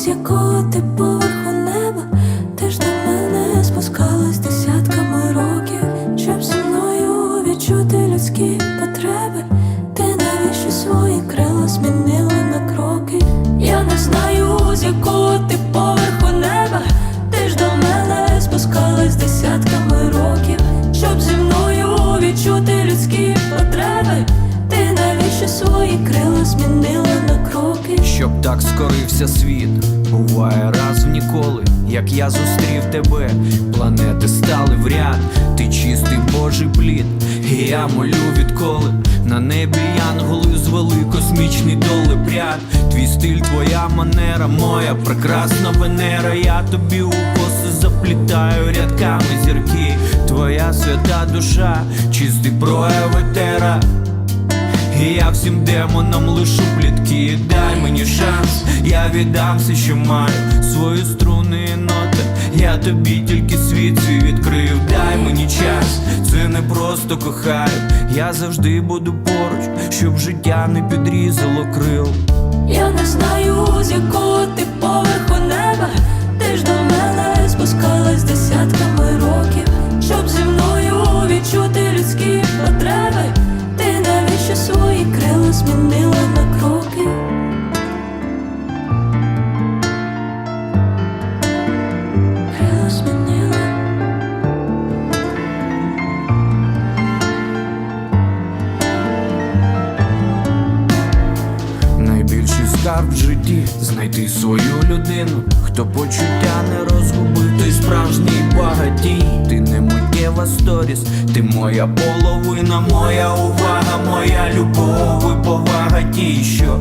з якого ти поверху неба, ти ж до мене спускалась десятками років, щоб зі мною відчути людські потреби. Ти навіщо свої крила змінила на кроки? Я не знаю, з якого ти поверху неба, ти ж до мене спускалась десятками років, щоб зі мною відчути людські потреби. Ти навіщо свої крила змінила так скорився світ, буває раз в ніколи, як я зустрів тебе, планети стали в ряд, ти чистий божий плід, і я молю відколи на небі янголи звели космічний долепряд. Твій стиль, твоя манера, моя прекрасна венера, я тобі у коси заплітаю рядками зірки, твоя свята душа, чистий прояв етера. і я всім демонам лишу плітки. Дай мені шанс, я віддам все, що маю. Свої струни і ноти Я тобі тільки світ свій відкрив. Дай мені час, це не просто кохаю. Я завжди буду поруч, щоб життя не підрізало крил. Я не знаю, житті знайти свою людину, хто почуття не розгубив, той справжній багатій. Ти не миттєва сторіс, ти моя половина, моя увага, моя любов і повага ті, що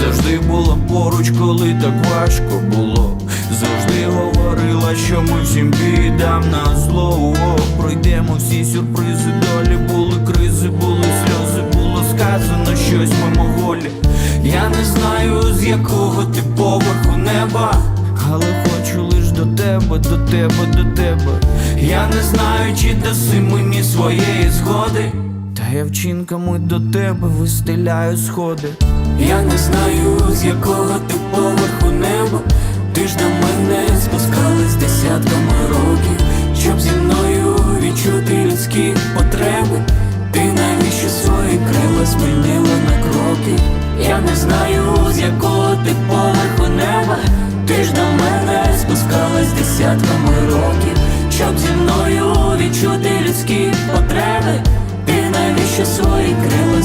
завжди була поруч, коли так важко було. Завжди говорила, що ми всім підам на зло. Пройдемо всі сюрпризи, долі були кризи, були сльози, було сказано щось мимоволі. Я не знаю, з якого ти поверху неба, але хочу лиш до тебе, до тебе, до тебе. Я не знаю, чи даси мені своєї згоди. Та я вчинками до тебе вистеляю сходи. Я не знаю, з якого ти поверху неба, ти ж до мене спускалась десятками років, щоб зі мною відчути людські потреби. Ти навіщо свої крила змінила ти, я не знаю, з якого ти поверху неба. Ти ж до мене спускалась десятками років, щоб зі мною відчути людські потреби, ти навіщо свої крила?